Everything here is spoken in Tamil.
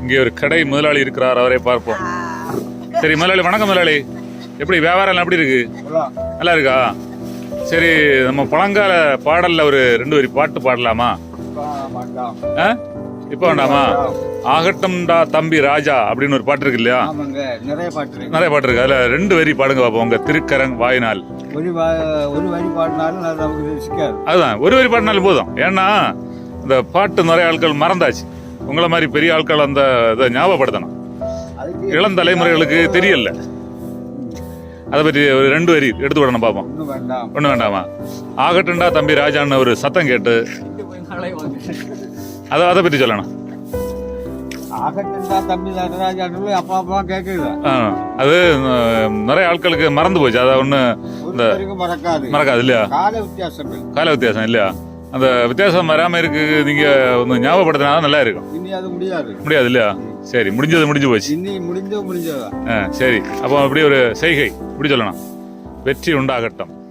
இங்கே ஒரு கடை முதலாளி இருக்கிறார் அவரை பார்ப்போம். சரி முதலாளி வணக்கம் முதலாளி. எப்படி வியாபாரம் எப்படி இருக்கு? நல்லா. இருக்கா? சரி நம்ம பழங்கால பாடல்ல ஒரு ரெண்டு வரி பாட்டு பாடலாமா? இப்போ வேண்டாமா. ஆகட்டும்டா தம்பி ராஜா அப்படின்னு ஒரு பாட்டு இருக்கு இல்லையா? நிறைய பாட்டு இருக்கு. நிறைய பாட்டு இருக்கு. அதுல ரெண்டு வரி பாடுங்க பாப்போம். உங்க திருக்கரங் வாயினால். ஒரு வரி பாடினாலும் அதுதான். ஒரு வரி பாடினாலும் போதும். ஏன்னா இந்த பாட்டு நிறைய ஆட்கள் மறந்தாச்சு. உங்களை மாதிரி பெரிய ஆட்கள் அந்த இதை ஞாபகப்படுத்தணும். இளம் தலைமுறைகளுக்கு தெரியல. அதை பற்றி ஒரு ரெண்டு வரி எடுத்து விடணும் பார்ப்போம் ஒன்றும் வேண்டாம். ஆகட்டும்டா தம்பி ராஜான்னு ஒரு சத்தம் கேட்டு அதை அதை பற்றி சொல்லணும். ஆகட்டுண்டா அது நிறைய ஆட்களுக்கு மறந்து போச்சு. அதை ஒன்று மறக்காது. இல்லையா? கால வித்தியாசம் இல்லையா? அந்த வித்தியாசம் வராமல் இருக்கு நீங்கள் ஒன்று ஞாபகப்படுத்தினா தான் நல்லா இருக்கும். முடியாது. முடியாது இல்லையா? சரி முடிஞ்சது முடிஞ்சு போச்சு. இனி முடிஞ்சோ முடிஞ்சதா. ஆ, சரி. அப்போ அப்படியே ஒரு செய்கை இப்படி சொல்லணும். வெற்றி உண்டாகட்டும்.